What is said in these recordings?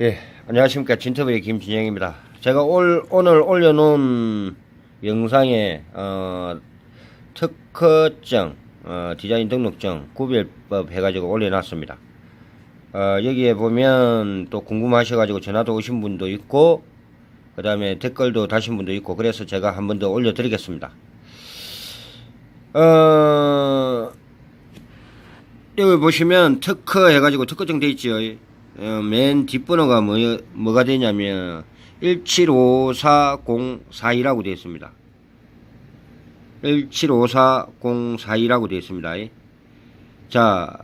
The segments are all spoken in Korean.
예, 안녕하십니까. 진터브의 김진영입니다. 제가 올, 오늘 올려놓은 영상에, 어, 특허증, 어, 디자인 등록증, 구별법 해가지고 올려놨습니다. 어, 여기에 보면 또 궁금하셔가지고 전화도 오신 분도 있고, 그 다음에 댓글도 다신 분도 있고, 그래서 제가 한 번 더 올려드리겠습니다. 어, 여기 보시면 특허 해가지고 특허증 돼 있죠. 어, 맨 뒷번호가 뭐, 뭐가 되냐면 1754042라고 되어 있습니다. 1754042라고 되어 있습니다. 자,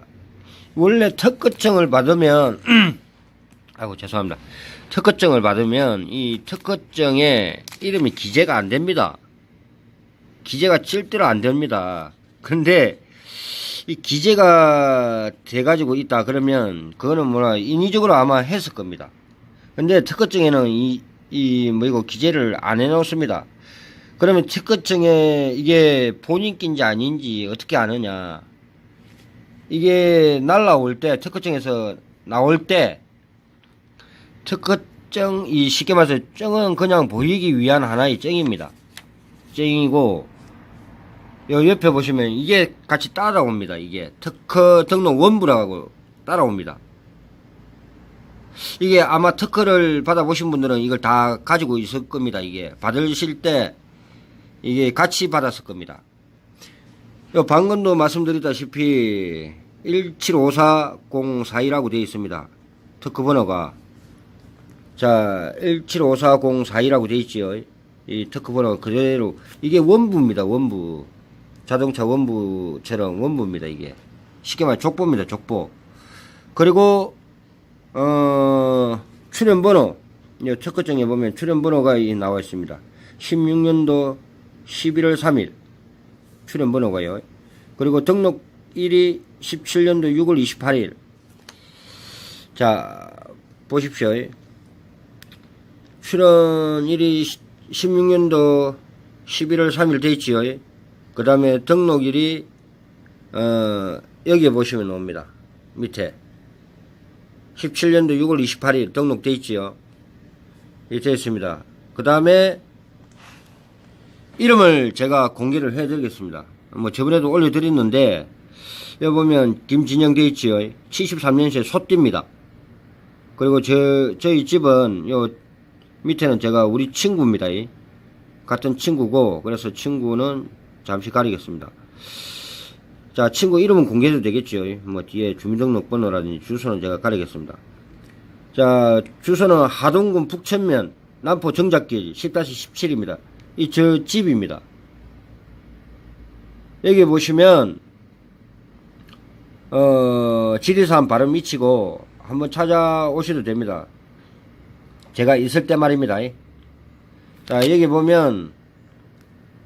원래 특허증을 받으면 아이고 죄송합니다. 특허증을 받으면 이 특허증에 이름이 기재가 안 됩니다. 기재가 절대로 안 됩니다. 근데 이 기재가 돼가지고 있다 그러면 그거는 뭐라 인위적으로 아마 했을 겁니다. 근데 특허증에는 이, 이 뭐이고 기재를 안 해놓습니다. 그러면 특허증에 이게 본인 낀지 아닌지 어떻게 아느냐. 이게 날라올 때 특허증에서 나올 때 특허증 이 쉽게 말해서 증은 그냥 보이기 위한 하나의 증입니다. 증이고 요 옆에 보시면 이게 같이 따라옵니다. 이게 특허 등록 원부라고 따라옵니다. 이게 아마 특허를 받아보신 분들은 이걸 다 가지고 있을 겁니다. 이게 받으실 때 이게 같이 받았을 겁니다. 요 방금도 말씀드렸다시피 1754042라고 되어 있습니다. 특허 번호가 자 1754042라고 되어 있지요. 이 특허 번호 그대로 이게 원부입니다. 원부. 자동차 원부처럼 원부입니다 이게. 쉽게 말해 족보입니다 족보. 그리고 어 출연번호. 이 특허증에 보면 출연번호가 이 나와 있습니다. 16년도 11월 3일 출연번호가요. 그리고 등록일이 17년도 6월 28일. 자 보십시오. 출연일이 16년도 11월 3일 돼 있지요 그 다음에 등록일이 어 여기에 보시면 옵니다. 밑에. 17년도 6월 28일 등록돼 있지요. 이 되어 있습니다. 그 다음에 이름을 제가 공개를 해 드리겠습니다. 뭐 저번에도 올려드렸는데 여기 보면 김진영 되어 있지요. 73년생 소띠입니다. 그리고 저 저희 집은 요 밑에는 제가 우리 친구입니다. 이. 같은 친구고 그래서 친구는 잠시 가리겠습니다. 자, 친구 이름은 공개해도 되겠죠. 뭐 뒤에 주민등록번호라든지 주소는 제가 가리겠습니다. 자, 주소는 하동군 북천면 남포 정작길 10-17입니다. 이 저 집입니다. 여기 보시면 어, 지리산 바로 미치고 한번 찾아오셔도 됩니다. 제가 있을 때 말입니다. 자, 여기 보면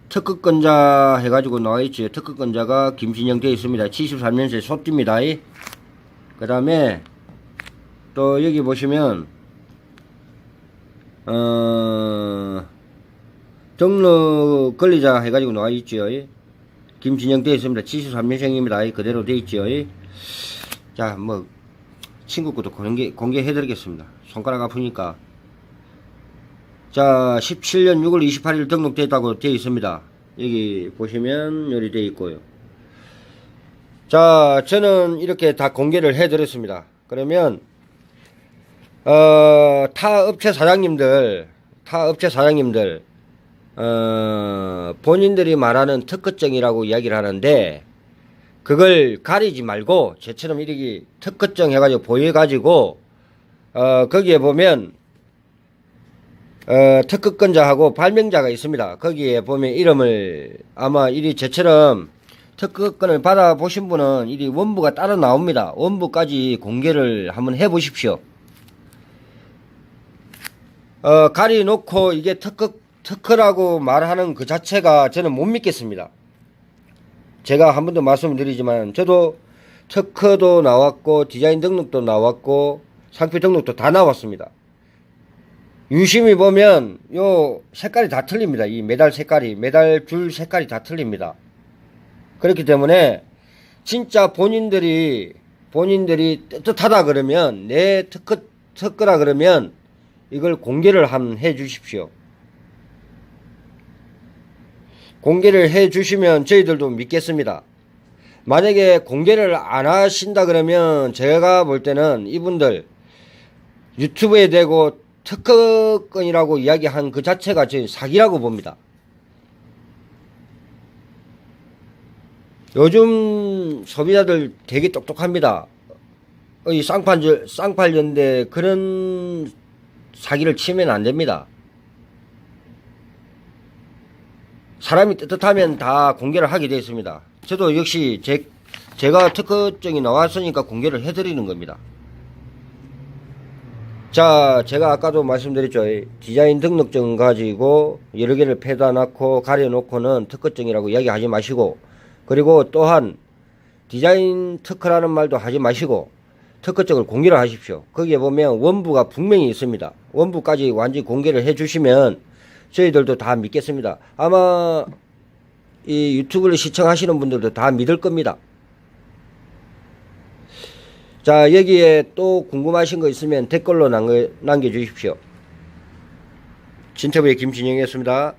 특허권자 해가지고 나와있죠. 특허권자가 김신영 되어 있습니다. 73년생 소띠입니다. 그 다음에 또 여기 보시면 어 등록 권리자 해가지고 나와있죠. 김진영 되어 있습니다. 73년생입니다. 그대로 되어 있죠. 자, 뭐 친구 것도 공개, 공개해드리겠습니다. 손가락 아프니까 자, 17년 6월 28일 등록됐다고 되어 있습니다. 여기 보시면 여기 되어 있고요. 자, 저는 이렇게 다 공개를 해 드렸습니다. 그러면 어, 타 업체 사장님들, 타 업체 사장님들, 어, 본인들이 말하는 특허증이라고 이야기를 하는데 그걸 가리지 말고 저처럼 이렇게 특허증 해가지고 보여가지고 어, 거기에 보면 어, 특허권자하고 발명자가 있습니다. 거기에 보면 이름을 아마 이리 저처럼 특허권을 받아보신 분은 이리 원부가 따로 나옵니다. 원부까지 공개를 한번 해보십시오. 어, 가리놓고 이게 특허, 특허라고 말하는 그 자체가 저는 못 믿겠습니다. 제가 한번더 말씀드리지만 저도 특허도 나왔고 디자인 등록도 나왔고 상표 등록도 다 나왔습니다. 유심히 보면 요 색깔이 다 틀립니다. 이 메달 색깔이 메달 줄 색깔이 다 틀립니다. 그렇기 때문에 진짜 본인들이 본인들이 뜻하다 그러면 내 특허 특허라 그러면 이걸 공개를 한번 해 주십시오. 공개를 해 주시면 저희들도 믿겠습니다. 만약에 공개를 안 하신다 그러면 제가 볼 때는 이분들 유튜브에 대고 특허권이라고 이야기한 그 자체가 저 사기라고 봅니다. 요즘 소비자들 되게 똑똑합니다. 이 쌍팔, 쌍팔연대 그런 사기를 치면 안 됩니다. 사람이 떳떳하면 다 공개를 하게 되어 있습니다. 저도 역시 제, 제가 특허증이 나왔으니까 공개를 해드리는 겁니다. 자, 제가 아까도 말씀드렸죠. 디자인 등록증 가지고 여러 개를 패다 놓고 가려 놓고는 특허증이라고 이야기하지 마시고, 그리고 또한 디자인 특허라는 말도 하지 마시고, 특허증을 공개를 하십시오. 거기에 보면 원부가 분명히 있습니다. 원부까지 완전히 공개를 해 주시면 저희들도 다 믿겠습니다. 아마 이 유튜브를 시청하시는 분들도 다 믿을 겁니다. 자, 여기에 또 궁금하신 거 있으면 댓글로 남겨, 남겨주십시오. 진첩의 김진영이었습니다.